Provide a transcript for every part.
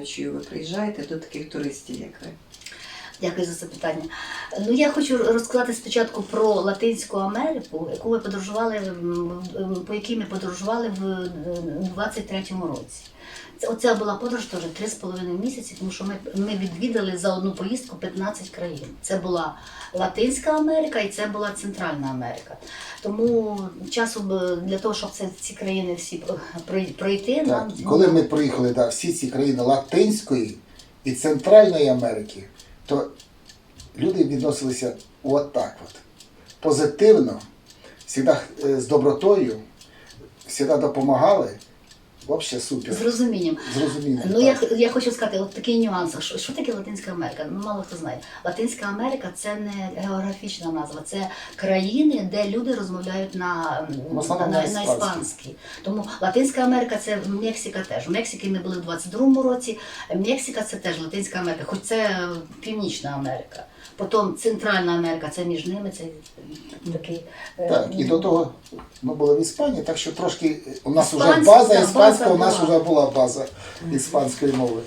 в ви приїжджаєте, до таких туристів, як ви? Дякую за запитання. Ну я хочу розказати спочатку про Латинську Америку, яку ми подорожували, по якій ми подорожували в е, 23-му році. Оця була подорож теж 3,5 місяці, тому що ми, ми відвідали за одну поїздку 15 країн. Це була Латинська Америка і це була Центральна Америка. Тому часу для того, щоб це, ці країни всі прой- пройти, Так, нам і коли ми проїхали да, всі ці країни Латинської і Центральної Америки, то люди відносилися от от. Позитивно, завжди е, з добротою, завжди допомагали. Взагалі супер. з розумінням. Зрозуміло. Ну, я, я хочу сказати, от такий нюанс. Що, що таке Латинська Америка? Ну, мало хто знає. Латинська Америка це не географічна назва, це країни, де люди розмовляють на, на, на на іспанській. Тому Латинська Америка це Мексика теж. В Мексиці ми були в 22-му році. Мексика це теж Латинська Америка, хоч це е, Північна Америка. Потім Центральна Америка, це між ними, це такий. е, Так, і до того ми були в Іспанії, так що трошки у нас вже база іспанська, у нас вже була база іспанської мови.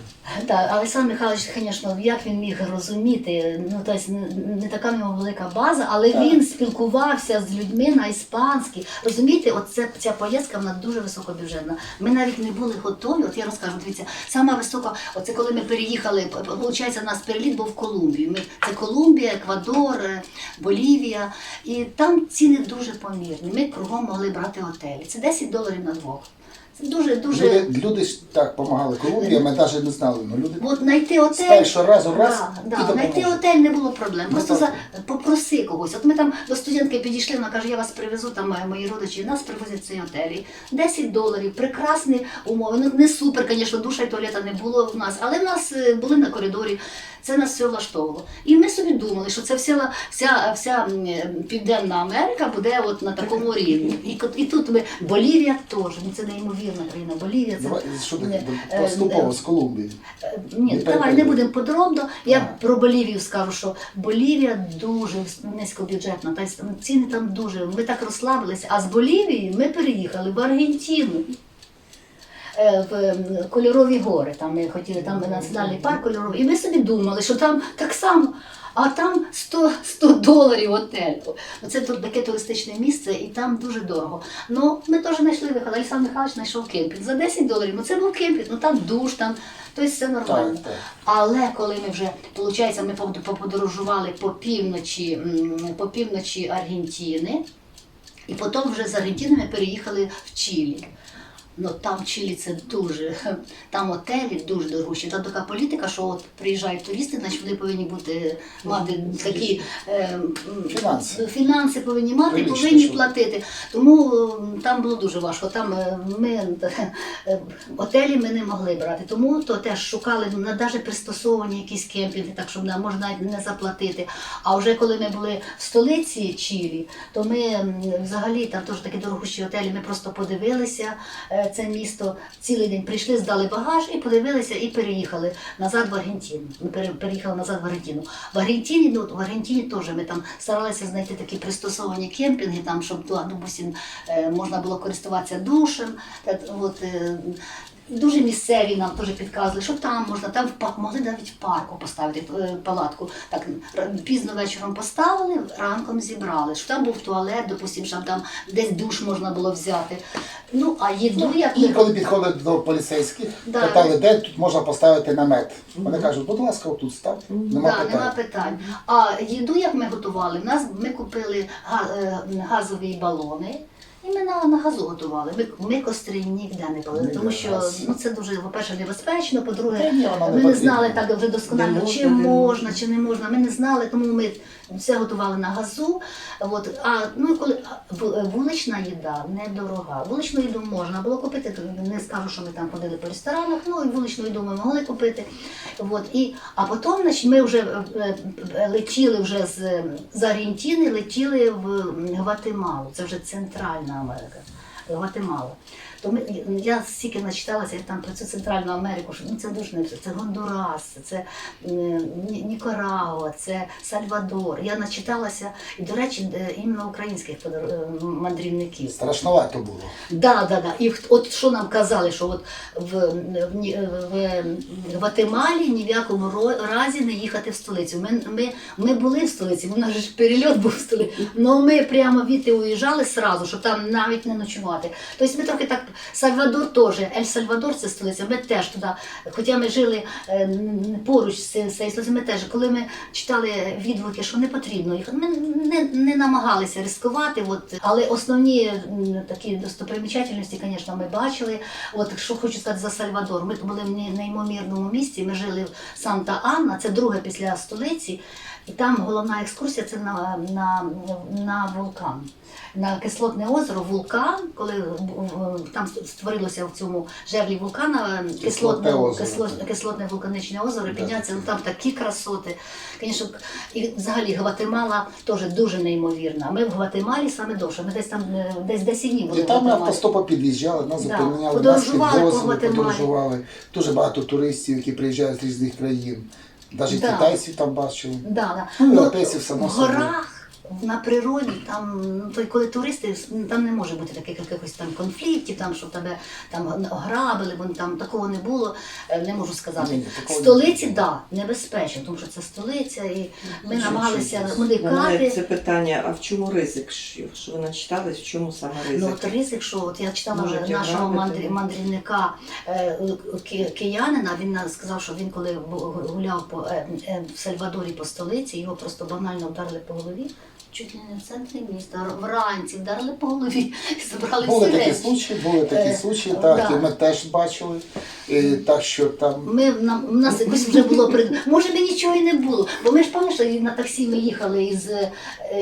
Так, Олександр Михайлович, звісно, як він міг розуміти, ну тобто не, така в нього велика база, але Так. він спілкувався з людьми на іспанській. Розумієте, от це, ця поїздка вона дуже високобюджетна. Ми навіть не були готові. От я розкажу, дивіться, сама висока, оце коли ми переїхали, виходить, у нас переліт був в Колумбію. Ми, це Колумбія, Еквадор, е, Болівія. І там ціни дуже помірні. Ми кругом могли брати готелі. Це 10 доларів на двох. Це дуже дуже. Люди, люди ж так допомагали Колумбії, ми навіть не знали. Ну, люди От знайти. З першого разу раз да, і да. Знайти готель не було проблем. Просто за, попроси когось. От ми там до студентки підійшли, вона каже, я вас привезу, там е, мої родичі, нас привозять в цей готель. І 10 доларів, прекрасні умови. Ну не супер, звісно, душа і туалета не було в нас, але в нас е, були на коридорі. Це нас все влаштовувало. І ми собі думали, що це вся, вся, вся м, е, Південна Америка буде от на такому рівні. І, кот- і тут ми Болівія теж. Ну це неймовірна країна. Болівія це Давай, що е, таке? е, Поступово е, з Колумбії. ні, Не давай не будемо подробно. Я Ага. про Болівію скажу, що Болівія дуже низькобюджетна. Тобто ціни там дуже. Ми так розслабилися. А з Болівії ми переїхали в Аргентину. Е, В кольорові гори. Там ми хотіли, там національний парк кольоровий. І ми собі думали, що там так само. А там 100, 100 доларів готель. Оце тут таке туристичне місце, і там дуже дорого. Ну, ми теж знайшли виход. Олександр Михайлович знайшов кемпінг. За 10 доларів. Ну це був кемпінг, ну там душ, там, тобто все нормально. Так, так. Але коли ми вже, виходить, ми под- подорожували по півночі, по півночі Аргентини, і потім вже з Аргентини ми переїхали в Чилі. Ну там в Чилі це дуже, там отелі дуже дорожчі. Там така політика, що от приїжджають туристи, значить вони повинні бути мати такі е, Фінанси. фінанси повинні мати, Прилично, повинні щоб- платити. Тому там було дуже важко. Там е, ми е, готелі ми не могли брати. Тому то теж шукали на навіть пристосовані якісь кемпінги, так щоб нам можна не заплатити. А вже коли ми були в столиці Чилі, то ми взагалі там теж такі дорогущі готелі. Ми просто подивилися е, це місто цілий день. Прийшли, здали багаж і подивилися, і переїхали назад в Аргентину. Ми переїхали назад в Аргентину. В Аргентині, ну в Аргентині теж ми там старалися знайти такі пристосовані кемпінги, там щоб допустим, е, можна було користуватися душем. От, е, Дуже місцеві нам теж підказували, що там можна, там в па- могли навіть в парку поставити е, палатку. Так пізно вечором поставили, ранком зібрали. Що там був туалет, допустим, щоб там десь душ можна було взяти. Ну а їду як І коли підходили до поліцейських, Да. питали, де тут можна поставити намет. Вони кажуть, будь ласка, тут ставте. Нема да, питань. нема питань. А їду, як ми готували, в нас ми купили е, газові балони. І ми на, на газу готували. Ми, ми костри ніде не палили, тому що ну, це дуже, по-перше, небезпечно, по-друге, ми не знали так вже досконально, чи можна, чи не можна. Ми не знали, тому ми все готували на газу. От, а ну, коли вулична їда недорога. Вуличну їду можна було купити. Не скажу, що ми там ходили по ресторанах, ну і вуличну їду ми могли купити. От, і, а потім значить, ми вже е, е, летіли вже з, з Аргентини, летіли в Гватемалу. Це вже Центральна Америка. Гватемала. То ми, я стільки начиталася там про цю Центральну Америку, що ну, це дуже не все. Це Гондурас, це е, Нікарагуа, це Сальвадор. Я начиталася, і, до речі, іменно українських е, мандрівників. Страшновато було. Да, да, да. І от що нам казали, що от в, в, в Гватемалі ні в якому разі не їхати в столицю. Ми, ми, ми були в столиці, у нас ж перельот був в столиці. але ми прямо відти уїжджали сразу, щоб там навіть не ночувати. Тобто ми трохи так, Сальвадор теж, Ель Сальвадор це столиця, ми теж туди, хоча ми жили е, поруч з цією ми теж, коли ми читали відгуки, що не потрібно їхати, ми не, не намагалися ризикувати. От, але основні такі достопримічательності, звісно, ми бачили. От що хочу сказати за Сальвадор. Ми були в не- неймовірному місті. Ми жили в Санта-Анна, це друге після столиці. І там головна екскурсія це на, на, на вулкан. На кислотне озеро, вулкан, коли там створилося в цьому жерлі вулкана Кислотне кислотне, кислотне, так. вулканічне озеро, Да, піднятися, ну там такі красоти. Звісно, і взагалі Гватемала теж дуже неймовірна. Ми в Гватемалі саме довше. Ми десь там е, десь 10 днів були І там Гватемалі. автостопом під'їжджали, нас Да. зупиняли, нас підвозили, подорожували. Дуже багато туристів, які приїжджають з різних країн. Навіть Да. китайців там бачили. Да, да. Ну, європейців, само в горах. На природі там, ну, то й коли туристи, там не може бути таких якихось там конфліктів, там щоб тебе там грабили, бо там такого не було, е, не можу сказати. Ні, столиці, було. да, небезпечно, тому що це столиця, і ми Чуть-чуть намагалися уникати. це питання, а в чому ризик? Що що ви начитались, в чому саме Ну, ризик? от ризик, що от я читала Можуть нашого мандрі- мандрівника е, ки- киянина. Він сказав, що він коли гуляв по е, в Сальвадорі по столиці, його просто банально вдарили по голові. Чуть ли не в центрі міста, вранці вдарили по голові і забрали Були всі такі речі. случаї, були такі Е, случаї, да. так, і ми теж бачили. І, так що там Ми нам у нас якось вже було прид... Може, би нічого і не було. Бо ми ж пам'ятаєш, що на таксі ми їхали із, е,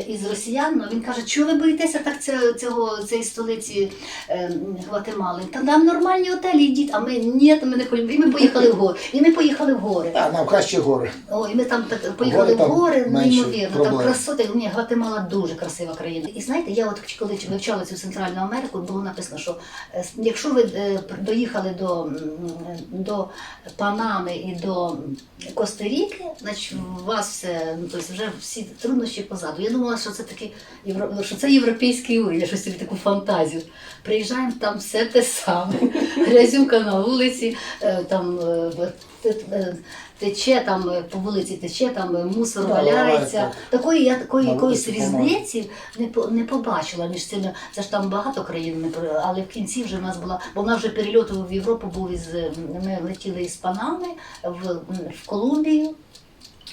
із росіян. ну, Він каже, чого ви боїтеся так цього, цього цієї столиці е, Гватемали? Та там нормальні готелі, йдіть. А ми ні, ми не хочемо. І ми поїхали в гори. І ми поїхали в гори. а, нам краще гори. О, і ми там так поїхали Гори в там гори, менше неймовірно. Там проблем. красоти. Ні, Гватемала дуже красива країна. І знаєте, я от коли вивчала цю Центральну Америку, було написано, що е, якщо ви е, доїхали до, до Панами і до Коста-Ріки, значить у вас все, ну тобто вже всі труднощі позаду. Я думала, що це такий що це європейський уряд, щось собі таку фантазію. Приїжджаємо, там все те саме. Грязюка на вулиці, е, там е, е, тече там е, по вулиці, тече там е, мусор Да, валяється. Такої я такої да, якоїсь різниці не по- не побачила між цими. Це ж там багато країн, не про- але в кінці вже в нас була, бо в нас вже перельот в Європу був із е, ми летіли із Панами в, в Колумбію.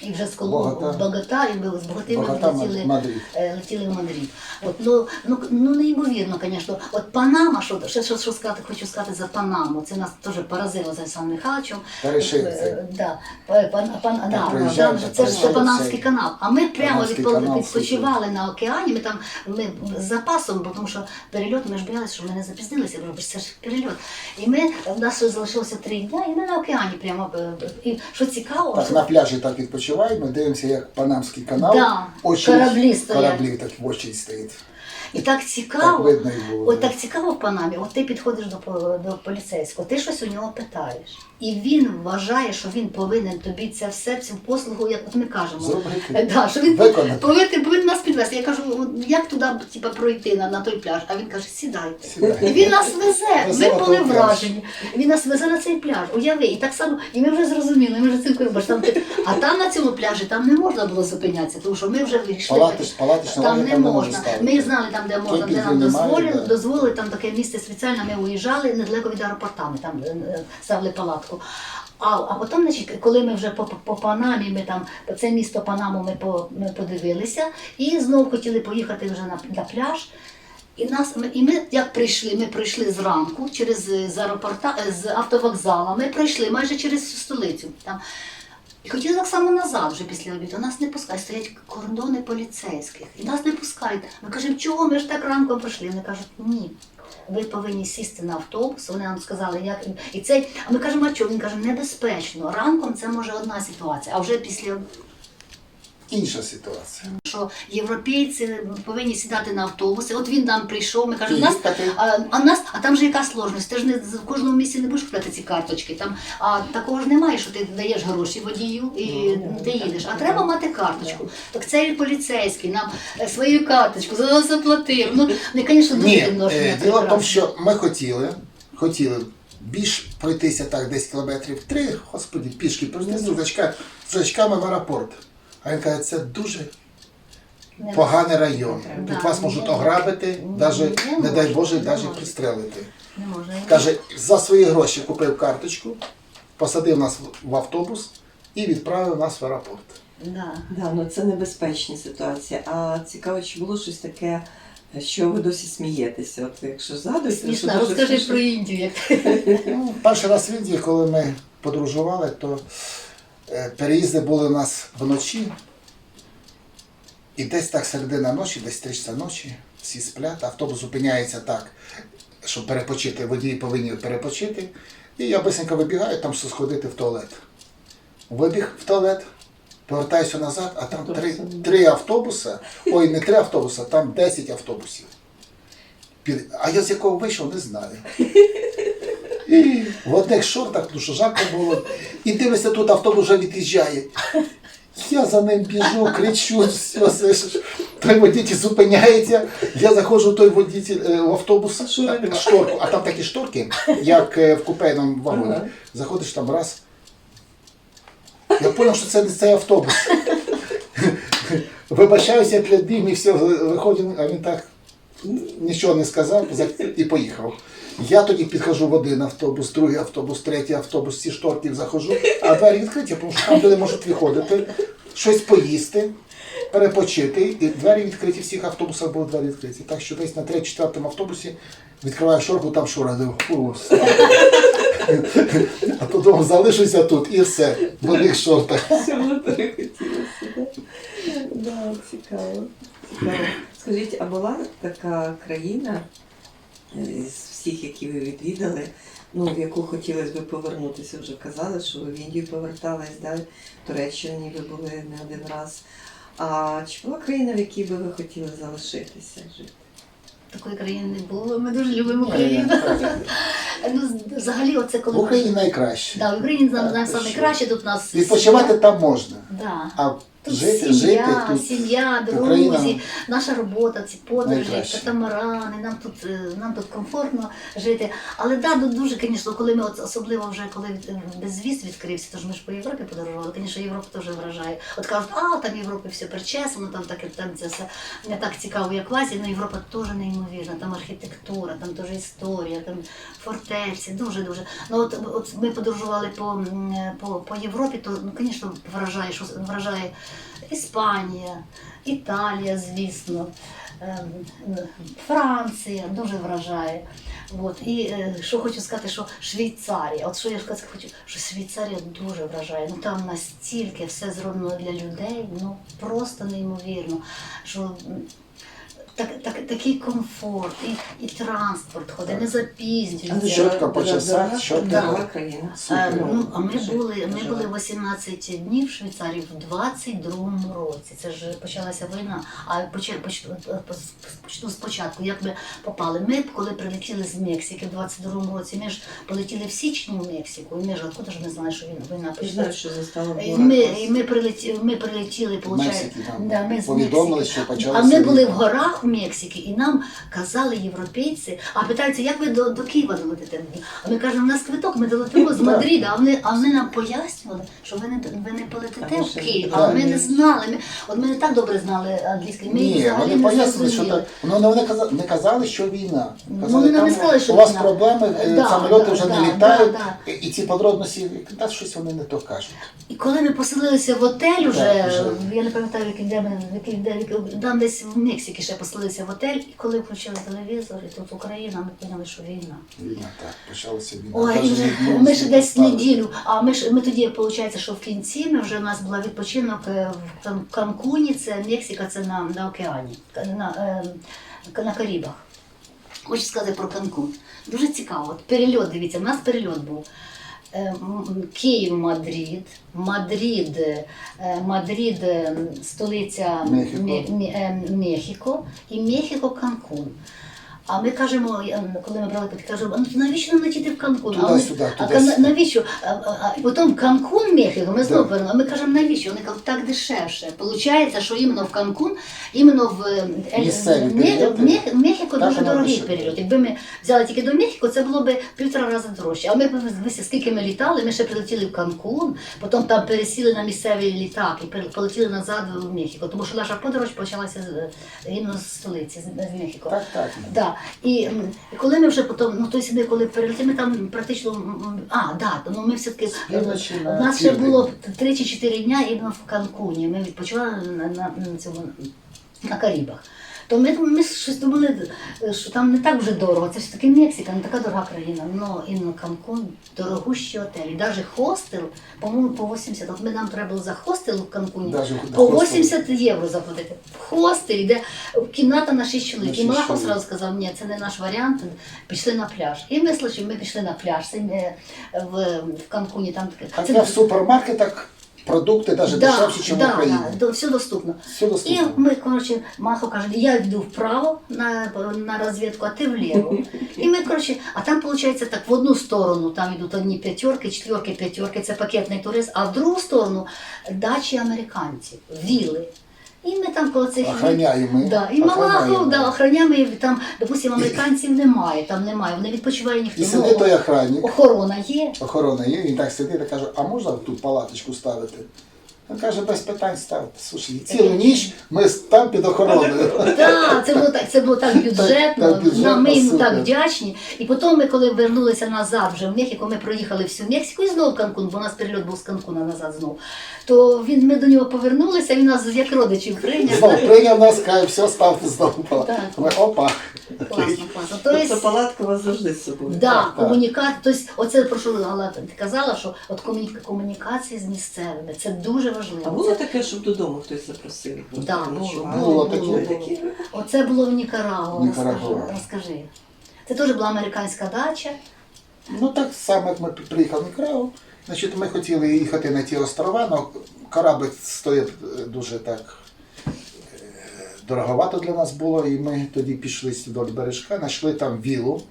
І вже з Колумбії Богота. в і ми з Боготи ми летіли, Мадрид. е, летіли в Мадрид. От, ну, ну, ну неймовірно, звісно. От Панама, що, що, що, що сказати, хочу сказати за Панаму. Це нас теж поразило за Олександром Михайловичем. Перешив Е, це. Да, пан, пан, пан, да, приїжджав, да, це ж приїжджав Панамський цей канал. А ми прямо Панамський відпо- канал, відпочивали на океані. Ми там ми з запасом, бо тому що перельот, ми ж боялися, що ми не запізнилися, бо це ж перельот. І ми в нас ще залишилося три дні, і ми на океані прямо. е, І що цікаво, Так, що на пляжі так відпочиваємо, дивимося, як Панамський канал. Да, очередь, кораблі стоять. Кораблі так в очі стоїть. І так Так цікаво. видно їх було. От так цікаво в Панамі, от ти підходиш до, до поліцейського, ти щось у нього питаєш. І він вважає, що він повинен тобі це все, цю послугу, як от ми кажемо. Зробити. Да, що він Виконати. повинен, повинен нас підвести. Я кажу, як туди типа, пройти на, на той пляж? А він каже, сідайте. Сідайте. І він нас везе. Ми були той пляж. вражені. Він нас везе на цей пляж. Уяви, і так само, і ми вже зрозуміли, ми вже цим керуємо. Там, ти- а там на цьому пляжі там не можна було зупинятися, тому що ми вже вирішили. Палатиш, палатична Там не там не можна. ставити. Ми знали там, де можна, де Кемпінгів нам немає, дозволили, да. дозволили там таке місце спеціальне. Ми уїжджали недалеко від аеропорта. Ми там е, е, ставили палатку. А, а потім, значить, коли ми вже по, по Панамі, ми там це місто Панаму ми, по, ми подивилися і знову хотіли поїхати вже на, на пляж. І нас і ми як прийшли, ми прийшли зранку через е, з аеропорта е, з автовокзала. Ми пройшли майже через столицю. Там і хотіли так само назад вже після обіду. Нас не пускають, стоять кордони поліцейських. І нас не пускають. Ми кажемо, чого ми ж так ранком прийшли? Вони кажуть, ні. Ви повинні сісти на автобус. Вони нам сказали, як і цей. А ми кажемо, а чого? Він каже, небезпечно. Ранком це може одна ситуація, а вже після інша ситуація. що європейці повинні сідати на автобуси. От він нам прийшов, ми кажемо, нас а, а нас, а там же яка сложність? Ти ж не в кожному місці не будеш купляти ці карточки. Там а такого ж немає, що ти даєш гроші водію і ти їдеш. А треба мати карточку. Так цей поліцейський нам е, свою карточку заплатив. Ну, не, звісно, дуже Ні, е, діло в тому, що ми хотіли, хотіли більш пройтися так 10 кілометрів, три, господі, пішки пройти з рюкзачка- з рюкзачками в аеропорт. А він каже, це дуже Не поганий район. Да, Тут вас можуть ограбити, навіть, не не дай Боже, не навіть пристрелити. Не можна. Каже, за свої гроші купив карточку, посадив нас в- автобус і відправив нас в аеропорт. Да. Да, ну це небезпечні ситуації. А цікаво, чи було щось таке, що ви досі смієтеся? От якщо згадуєте, що Смішно, дуже розкажи про Індію. Ну, перший раз в Індії, коли ми подорожували, то переїзди були у нас вночі. І десь так середина ночі, десь 3 часа ночі, всі сплять, автобус зупиняється так, щоб перепочити. Водії повинні перепочити. І я бисенько вибігаю, там що сходити в туалет. Вибіг в туалет, повертаюся назад, а там три, три автобуси. Ой, не три автобуси, там 10 автобусів. А я з якого вийшов, не знаю. В одних шортах, тому що жарко було. І дивишся, тут автобус вже від'їжджає. Я за ним біжу, кричу, все, все. Той водитель зупиняється. Я заходжу в той водитель е, в автобус, е, шторку, а там такі шторки, як е, в купейному вагоні. Заходиш там раз. Я зрозумів, що це не цей автобус. Вибачаюся перед ним і все, виходимо, а він так нічого не сказав за- і поїхав. Я тоді підходжу в один автобус, другий автобус, третій автобус, всі шторки заходжу, а двері відкриті, тому що там люди можуть виходити, щось поїсти, перепочити, і двері відкриті, всіх автобусах були двері відкриті. Так що десь на 3-4 автобусі відкриваю шорку, там шура, слава. А потім залишуся тут і все, в одних шортах. Всього перехотілося, да? Да, цікаво. цікаво. Скажіть, а була така країна е, з всіх, які ви відвідали, ну, в яку хотілося б повернутися? Вже казали, що ви в Індію повертались, да? в Туреччині ви були не один раз. А чи була країна, в якій би ви хотіли залишитися жити? Такої країни не було. Ми дуже любимо Україну. Ну, взагалі, оце В коли Україні найкраще. Да, в Україні Так, нам ти саме що? краще, тут нас Відпочивати там можна. Да. А Тут жити, сім'я, жити тут. сім'я, друзі, Україна наша робота, ці подорожі, найкраще. катамарани, нам тут, е, нам тут комфортно жити. Але да, ну, дуже, звісно, коли ми от, особливо вже коли е, безвіз відкрився, тож ми ж по Європі подорожували, звісно, Європа теж вражає. От кажуть, а там Європі все причесано, там так там це все не так цікаво, як в Азії, але Європа теж неймовірна, там архітектура, там теж історія, там фортеці, дуже дуже. Ну от, от ми подорожували по, м, по, по Європі, то ну, звісно, вражає, що вражає Іспанія, Італія, звісно, ем, Франція дуже вражає. От. І е, що хочу сказати, що Швейцарія, от що я сказати хочу, що Швейцарія дуже вражає. Ну там настільки все зроблено для людей, ну просто неймовірно. Що так, так, такий комфорт, і, і транспорт ходить, не запізнюється. Чітко по часах, країна. Е, Ну, а ми були, ми були гарно. 18 днів в Швейцарії в 22-му році. Це ж почалася війна. А поч- поч- почну спочатку, як ми попали. Ми, коли прилетіли з Мексики в 22-му році, ми ж полетіли в січні в Мексику, і ми ж откуда ж ми знали, що війна- війна знаю, почнеться. що застала І ми, і ми, прилетіли, ми прилетіли, там да, ми з повідомили, Мексики. що почалася А ми були в горах в Мексики, і нам казали європейці, а питаються, як ви до, до Києва долетите? А ми кажемо, у нас квиток, ми долетимо з Мадрида, а вони, а вони нам пояснювали, що ви не, ви не полетите в Київ. А ми не знали. Ми, от ми не так добре знали англійський. Ми Ні, взагалі вони не пояснили, що зрозуміли. так. Ну, вони казали, не казали, що війна. Ну, Казали, вони нам не там сказали, що у вас війна. проблеми, е, Да, самольоти да, вже да, не літають, да, і- і ці подробності, та щось вони не то кажуть. І коли ми поселилися в отель, уже, вже. я не пам'ятаю, який де ми, який, де, який- там десь в Мексиці ще поселилися в отель, і коли включили телевізор, і тут Україна, ми поняли, що війна. Війна, так, почалася війна. Ой, і ми ще десь поставити. неділю, а ми ж ми тоді, виходить, що в кінці ми вже у нас була відпочинок е, в Кан- Канкуні, це Мексика, це на, на океані, Ка- на, е, на Карибах. Хочу сказати про Канкун. Дуже цікаво. От перельот, дивіться, у нас перельот був. Е, Київ, Мадрид, Мадрид, е, Мадрид, е, столиця Мехіко. Ме- Ме- Мехіко і Мехіко Канкун. А ми кажемо, коли ми брали квитки, кажемо, «А навіщо нам летіти в Канкун? а, вони- Туди-сюди, а туди-сюди. навіщо? А, а, а потім Канкун, Мехіко, ми знову Да. повернули. А ми кажемо, навіщо? Вони кажуть, так дешевше. Получається, що іменно в Канкун, іменно в е, Місцеві перельоти. Мех- Мехіко Так, дуже дорогий дешевше. перельот. Якби ми взяли тільки до Мехіко, це було б півтора рази дорожче. А ми б дивися, скільки ми літали, ми ще прилетіли в Канкун, потім там пересіли на місцевий літак і пере- полетіли назад в Мехіко. Тому що наша подорож почалася з е, іменно з столиці, з з Мехіко. Так, так. Да. І, коли ми вже потім, ну той ми коли перелетіли, ми там практично, а, да, ну ми все-таки, у нас ще було три чи чотири дня іменно в Канкуні, ми відпочивали на, на, на цьому, на Карибах. То ми, ми щось думали, що там не так вже дорого. Це ж таки Мексика, не така дорога країна. Ну, іменно Канкун, дорогущі готелі. Навіть хостел, по-моєму, по 80. От ми нам треба було за хостел в Канкуні Даже по хостел. 80 євро заплатити. В хостелі, де кімната на 6 чоловік. І Малахов чоловік. сказав, ні, це не наш варіант, пішли на пляж. І ми слухай, ми пішли на пляж. Це е, в, в Канкуні там таке. Хоча в супермаркетах продукти навіть Да, дешевші, ніж в да, Україні. да, все доступно. Все І ми, коротше, Махо каже, я йду вправо на, на розвідку, а ти вліво. І ми, коротше, а там, виходить, так в одну сторону там йдуть одні п'ятерки, четверки, п'ятерки, це пакетний турист, а в другу сторону дачі американців, віли. І ми там коло цих Охраняємо. Да, і Малахов, да, охраняємо, і там, допустимо, американців немає, там немає, вони відпочиває ніхто. І сидить той охранник, охорона є. охорона є, він так сидить і каже, а можна тут палаточку ставити? Він каже, без питань ставити. Слушай, цілу ніч ми там під охороною. Так, це було так, це було так бюджетно. так бюджетно, нам ми йому супер. так вдячні. І потім ми, коли вернулися назад вже в Мехіко, ми проїхали всю Мексику і знову в Канкун, бо у нас перельот був з Канкуна назад знову. То він ми до нього повернулися, він нас як родичів прийняв. Знову прийняв нас, каже, все, ставте знову. Так. Ми опа. Класно, класно. Тобто Тобто, палатка у вас завжди з собою. Да, так. комунікація, тобто, оце про що Галла ти казала, що от комуніка- комунікації з місцевими це дуже важливо. А було Це- таке, щоб додому хтось запросив? Да, було, Ночували? було Були таке. такі? Оце було в Нікарагуа. Нікарагуа. Розкажи, розкажи. Це теж була американська дача. Ну так само, як ми приїхали в Нікарагу. Значить, ми хотіли їхати на ті острова, але корабль стоїть е, дуже так е, дороговато для нас було, і ми тоді пішли вдоль бережка, знайшли там вілу.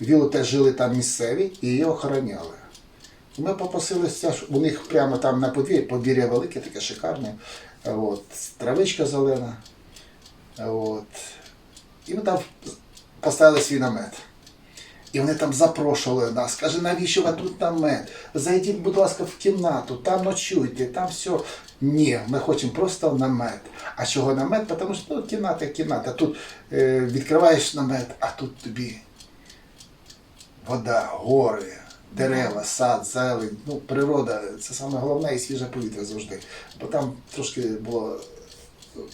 Вілу теж жили там місцеві і її охороняли. Ми попросилися, у них прямо там на подвір'ї, подвір'я велике, таке шикарне, от, травичка зелена. От. І ми там поставили свій намет. І вони там запрошували нас. Каже, навіщо ви тут намет? Зайдіть, будь ласка, в кімнату, там ночуйте, там все. Ні, ми хочемо просто намет. А чого намет? Тому що ну, кімната, кімната. Тут е, відкриваєш намет, а тут тобі вода, гори, дерева, сад, зелень. Ну, природа це саме головне і свіже повітря завжди. Бо там трошки було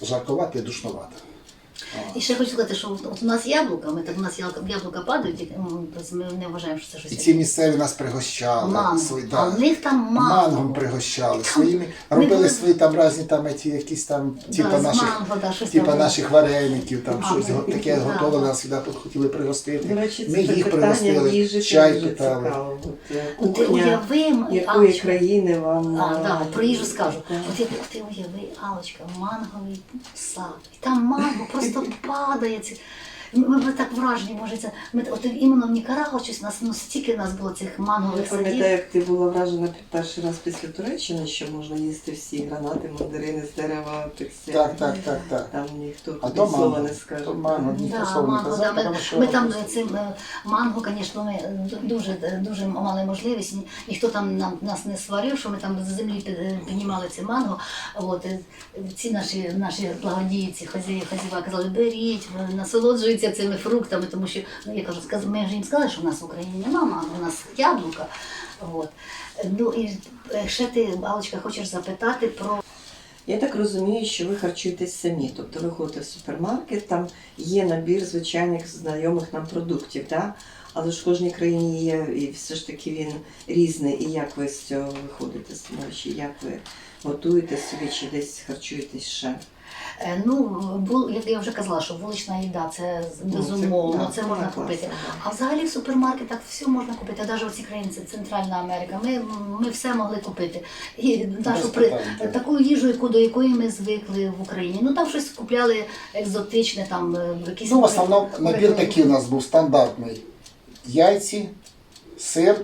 жарковато і душновато. І ще хочу сказати, що от у нас яблука, ми так у нас яблука, падають, і, м, тобто ми не вважаємо, що це щось. І ці місцеві нас пригощали. манго. свої- А в них там манго. Мангом пригощали. Там Своїми, робили були- свої там різні там ті, якісь там, типа з наших, манго, да, щось типа там. наших вареників, там А, щось го- ну, таке да, готовили, да. нас сюди хотіли пригостити. До речі, Ми їх питання пригостили, їжі чай дуже питали. цікаво. От, е, От ти кухня уяви, якої Алочка, країни вам... А, е, да, про їжу скажу. так. От як ти уяви, Алочка, манговий сад. І там манго просто падає. Ми, ми так вражені, може, це. Ми от іменно в Нікарагуа щось нас ну стільки нас було цих мангових садів. пам'ятаю, як ти була вражена перший раз після Туреччини, що можна їсти всі гранати, мандарини з дерева, апельсини. Так, так, так, так. Там ніхто А то слова не скаже. то манго, ніхто Да, слова не казав, да, ми, що ми там цим е, манго, звісно, ми е, дуже, дуже мали можливість. Ніхто там нам, нас не сварив, що ми там з землі е, піднімали це манго. От, ці наші, наші благодійці, хазяї, хазяїва казали, беріть, е, насолоджуються цими фруктами, тому що ну, я кажу, сказ- ми ж їм сказали, що в нас в Україні нема манго, у нас яблука. От. Ну і е, ще ти, Алочка, хочеш запитати про Я так розумію, що ви харчуєтесь самі. Тобто ви ходите в супермаркет, там є набір звичайних знайомих нам продуктів, да? але ж в кожній країні є, і все ж таки він різний. І як ви з цього виходите того, як ви готуєте собі, чи десь харчуєтесь ще? Е, Ну, бу- як я вже казала, що вулична їда це Ну, це- безумовно, це це можна класно, купити. А взагалі в супермаркетах все можна купити, навіть оці країни, це Центральна Америка. Ми, ми все могли купити. І нашу при, таку їжу, яку до якої ми звикли в Україні. Ну там щось купляли екзотичне, там е, якісь Ну, в основному набір такий у нас був стандартний. Яйці, сир,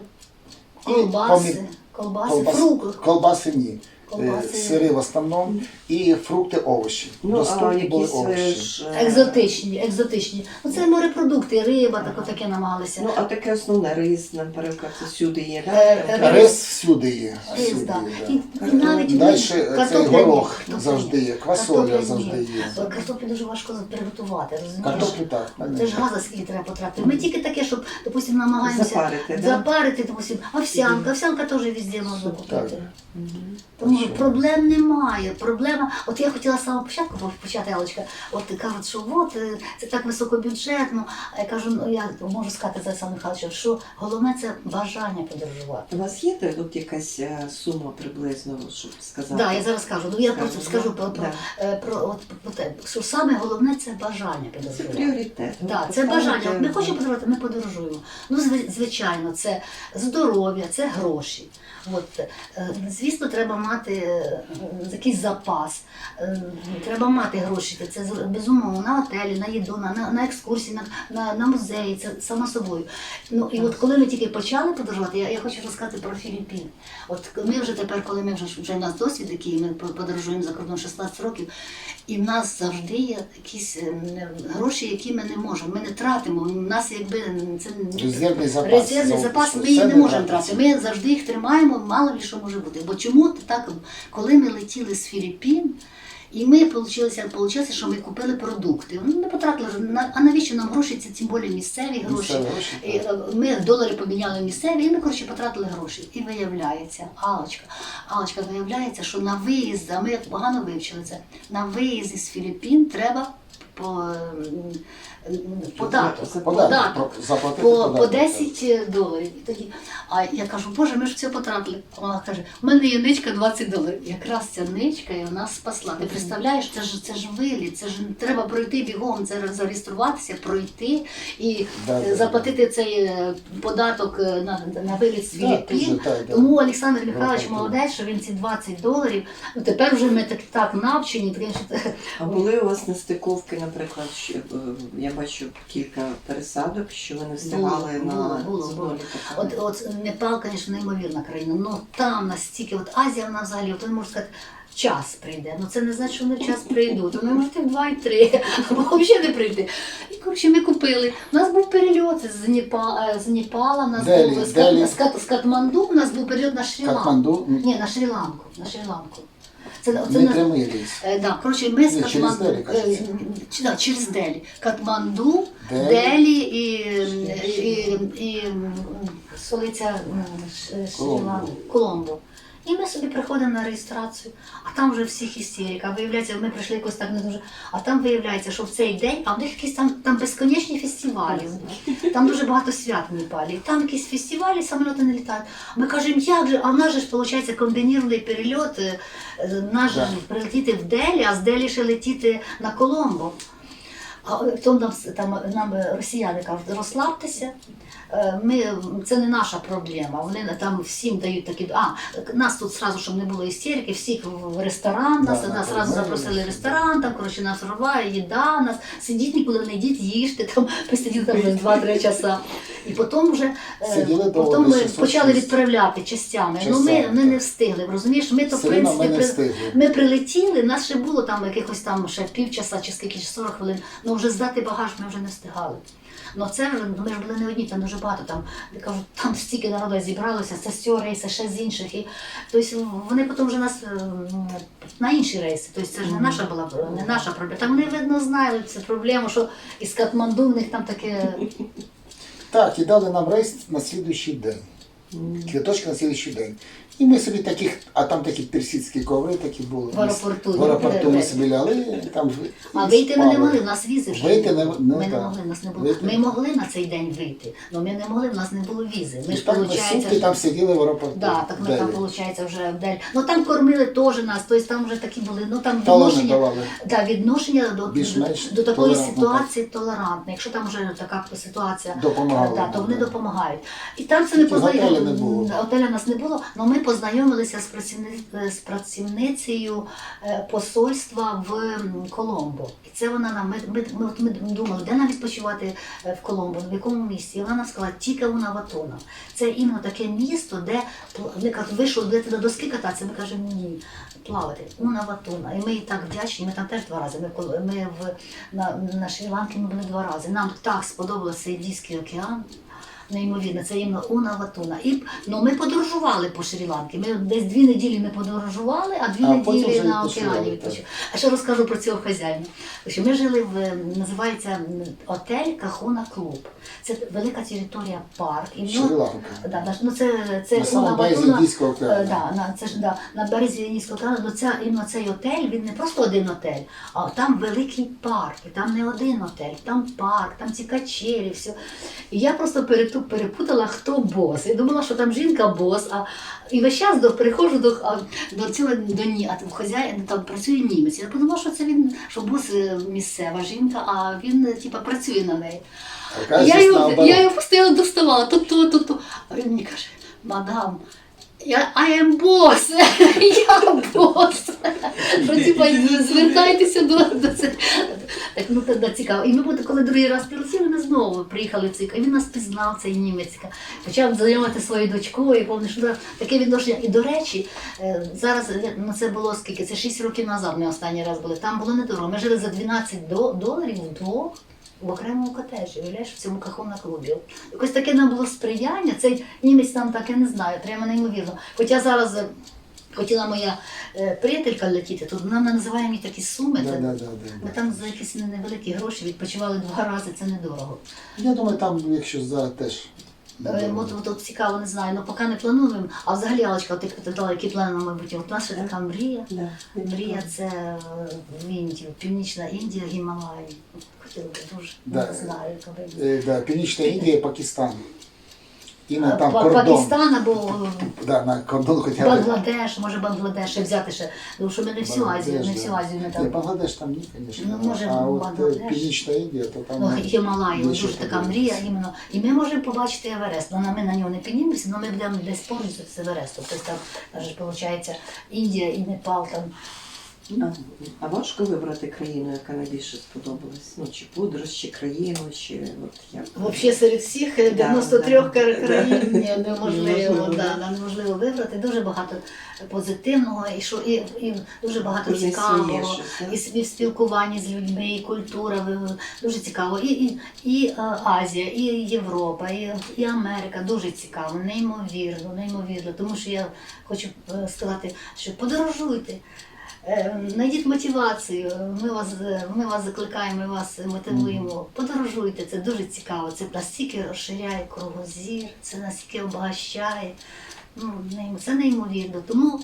і колбаси, помі- колбаси, колбас- фрукти. Колбаси ні. Колбаси. Е, Сири в основному і фрукти, овочі. Ну, а були якісь е, овочі. ж... е, Екзотичні, екзотичні. Ну це морепродукти, риба, таке таке намагалися. Ну, а таке основне рис, наприклад, це всюди є, Е, так? рис. Рис всюди є. Рис, всюди да. є, І, і навіть Далі цей картопля горох картопля завжди є, квасоля Картопля ні. завжди є. Картоплю дуже важко приготувати, розумієш? Картоплю так. Це ж газа скільки треба потратити. Ми тільки таке, щоб, допустимо, намагаємося Запарити, да? запарити, допустим, овсянка. Овсянка теж везде можна купити. Мгм. Тому проблем немає. Проблема, от я хотіла з самого початку почати, Алочка, от кажуть, що от е, це так високобюджетно. А я кажу, ну я можу сказати за Олександром Михайловичем, що головне це бажання подорожувати. У вас є де от якась е, сума приблизно, щоб сказати? Так, да, я зараз кажу. Ну я просто Скажу, скажу да. про, про, Да. е, про, от, про те, що саме головне це бажання Це подорожувати. пріоритет. Ви Так, це бажання. От Ми хочемо подорожувати, ми подорожуємо. Ну, звичайно, це здоров'я, це гроші. От, звісно, треба мати е, якийсь запас, е, треба мати гроші. Це безумовно на готелі, на їду, на, на, екскурсії, на, на, на музеї, це само собою. Ну і от коли ми тільки почали подорожувати, я, я хочу розказати про Філіппіни. От ми вже тепер, коли ми вже вже в нас досвід, який ми подорожуємо за кордон 16 років, і в нас завжди є якісь ем, гроші, які ми не можемо. Ми не тратимо. У нас якби це Резервний запас. резервний запас. Ми їх не можемо тратити. Ми завжди їх тримаємо, мало ли що може бути. Бо чому так, коли ми летіли з Філіппін, і ми получилося, що ми купили продукти. Ну, не потратили. А навіщо нам гроші? Це тим більше місцеві гроші. Місцеві гроші, е, Ми долари поміняли місцеві, і ми коротше потратили гроші. І виявляється, Алочка, Алочка, виявляється, що на виїзд, а ми погано вивчили це, на виїзд з Філіппін треба по, податок. Податок. Заплатити По, по 10 доларів. І тоді, а я кажу, Боже, ми ж все потратили. А Вона каже, у мене є ничка 20 доларів. Якраз ця ничка і вона спасла. Ти представляєш, це ж це ж виліт, це ж треба пройти бігом, це зареєструватися, пройти і Да, е, да, заплатити цей е, податок е, на, на виліт з Так, Філіппін. да. Тому Олександр Михайлович молодець, що він ці 20 доларів. Ну тепер вже ми так, так навчені, А були у вас нестиковки, наприклад, що, е, я бачу кілька пересадок, що ви не встигали Було, на було? От, от Непал, звісно, неймовірна країна, але там настільки, от Азія вона взагалі, от, можна сказати, час прийде. Ну це не значить, що вони в час прийдуть. Вони можуть і в два і три, або взагалі не прийти. І коротше, ми купили. У нас був перельот з, Непа, е, з Непала, у нас Делі, був з, Делі. З, Кат- з Катманду, у нас був перельот на Шрі-Ланку. Катманду Ні, на Шрі-Ланку. На Шрі-Ланку. Це, це не на- прямий. Е, да, коротше, ми з Ні, через Катманду, Делі, кажеться. е, чи- да, через Делі. Катманду, Делі. Делі, і, і, і, і м, столиця м, Ш- Коломбо. Шрі-Ланки, Коломбо. І ми собі приходимо на реєстрацію, а там вже всіх істерика. Виявляється, ми прийшли якось так не дуже. А там виявляється, що в цей день, а в них якісь там, там безконечні фестивалі. Там дуже багато свят в Непалі. Там якісь фестивалі, самоліти не літають. Ми кажемо, як же, а в нас же ж виходить комбінірований перельот. е, е, Наш же прилетіти в Делі, а з Делі ще летіти на Коломбо. А то нам, там, нам росіяни кажуть, розслабтеся. Е, Ми, це не наша проблема. Вони там всім дають такі. А, нас тут сразу, щоб не було істерики, всіх в ресторан, нас, Да, нас да, запросили в ресторан, там, коротше, нас рває, їда, нас сидіть нікуди не йдіть, їжте, там посиділи там 2-3 часа. І потім вже е, Сиділи потім ми почали відправляти частями. Ну ми, ми не встигли, розумієш? Ми то в принципі ми при- ми прилетіли, нас ще було там якихось там ще півчаса чи скільки чи 40 хвилин. Ну вже здати багаж ми вже не встигали. Ну це вже ми ж були не одні, там дуже багато. Там я кажу, там стільки народу зібралося, це з цього рейсу, ще з інших. І тобто вони потім вже нас е, на інші рейси. Тобто це ж не наша була не наша проблема. Там вони видно знали цю проблему, що із Катманду в них там таке. Так, і дали нам рейс на слідуючий день. Квіточки на слідуючий день. І ми собі таких, а там такі персидські коври такі були. В аеропорту. В аеропорту ми собі ляли, там А вийти ми не могли, в нас візи вже Вийти не ну, ми не так. могли, в нас не було. Вийти- Ми могли на цей день вийти, але ми не могли, в нас не було візи. Ми І ж, так ми виходить, сутки там сиділи в аеропорту. Да, так ми там, виходить, вже в Дель. Ну там кормили теж нас, тобто там вже такі були, ну там Талони відношення, давали. да, відношення до, Більш-менш до такої толерантно, ситуації толерантне. Якщо там вже така ситуація, Допомагали, да, то вони допомагають. І там це готелю не було. Готеля нас не було, але ми познайомилися з, працівни- з працівницею е, посольства в Коломбо. І це вона нам ми, ми, ми, думали, де нам відпочивати е, в Коломбо, в якому місці. І вона нам сказала, тільки у Наватона. Це іменно таке місто, де ми кажуть, вийшов будете на доски кататися. Ми кажемо ні, плавати у Наватона. І ми їй так вдячні. Ми там теж два рази. Ми, ми в на, на Шрі-Ланки ми були два рази. Нам так сподобався Індійський океан. Неймовірно, це іменно Уна Ватуна. І ну, ми подорожували по Шрі-Ланки. Ми десь дві неділі ми подорожували, а дві А потім неділі вже на відпочивали, океані так. відпочивали. А ще розкажу про цього хазяїна. Що ми жили в називається отель Кахуна Клуб. Це велика територія парк. І в нього- Шрі-Ланка. Да, да, ну це, це На самому Уна березі Ватуна, Індійського е, океану. да, на, це ж, да, на березі Індійського океану, ну, це, іменно цей отель, він не просто один отель, а там великий парк, і там не один отель, там парк, там ці качелі, все. І я просто перету- перепутала, хто бос. Я думала, що там жінка бос, а і весь час до, приходжу до, а, до цього до ні, а там хазяїн там працює німець. Я подумала, що це він, що бос е, місцева жінка, а він е, типа працює на неї. Я його, я його постійно доставала, то то, то, то. А він мені каже, мадам, я I am boss, я бос. Типа звертайтеся до, це. Так, ну тоді цікаво. І ми буде, коли другий раз прилетіли, ми знову приїхали в цей. І він нас пізнав, цей німецька. Почав знайомити свою дочку, і помню, що таке відношення. І до речі, е, зараз ну це було скільки? Це 6 років назад. Ми останній раз були. Там було недорого. Ми жили за 12 до- доларів вдвох в окремому котеджі, уявляєш, в цьому каховна клубі. Якось таке нам було сприяння. Цей німець там так я не знаю, прямо неймовірно. Хоча зараз е, хотіла моя е, приятелька летіти, то вона називає мені такі суми. Да, да, да, да, Ми да. там за якісь невеликі гроші відпочивали два рази, це недорого. Я думаю, там, якщо за теж. Е. От, от, от цікаво, не знаю, ну поки не плануємо. А взагалі, Алочка, ти питала, які плани на майбутнє? От ще така мрія. Да. Мрія це е, в Індію, Північна Індія, Гімалаї. Хотіла би дуже, Да. не знаю, коли. Е, да, Північна Індія, Пакистан. І на там кордон. Пакистан або Да, на кордон хоча б. Бангладеш, може Бангладеш ще взяти ще. Тому що ми не всю Азію, не всю. Азію не Ні, там. Бангладеш там ні, звісно. Ну, може, а от Бангладеш. е, Північна Індія, то там. Ну, ну, Гімалаї, дуже така мрія іменно. І ми можемо побачити Еверест. Ну, ми на нього не піднімемося, але ми будемо десь поруч з Еверестом. Тобто там, аж, виходить, Індія і Непал там. А, а важко вибрати країну, яка найбільше сподобалась? Ну, чи подорож, чи країну, чи от як? Взагалі серед всіх е, Да, 93 да. країн ні, неможливо, да, да. неможливо вибрати. Дуже багато позитивного і що і, і дуже багато Кожен цікавого. І спів- спілкування з людьми, і культура дуже цікаво. І, і, і е, Азія, і Європа, і, і Америка дуже цікаво, неймовірно, неймовірно. Тому що я хочу е, сказати, що подорожуйте. Е, Знайдіть мотивацію, ми вас, ми вас закликаємо, ми вас мотивуємо. Подорожуйте, це дуже цікаво. Це настільки розширяє кругозір, це настільки обогащає. Ну, це неймовірно. Тому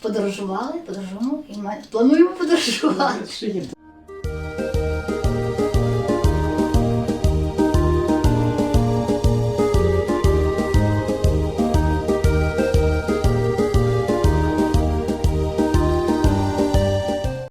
подорожували, подорожуємо і плануємо подорожувати.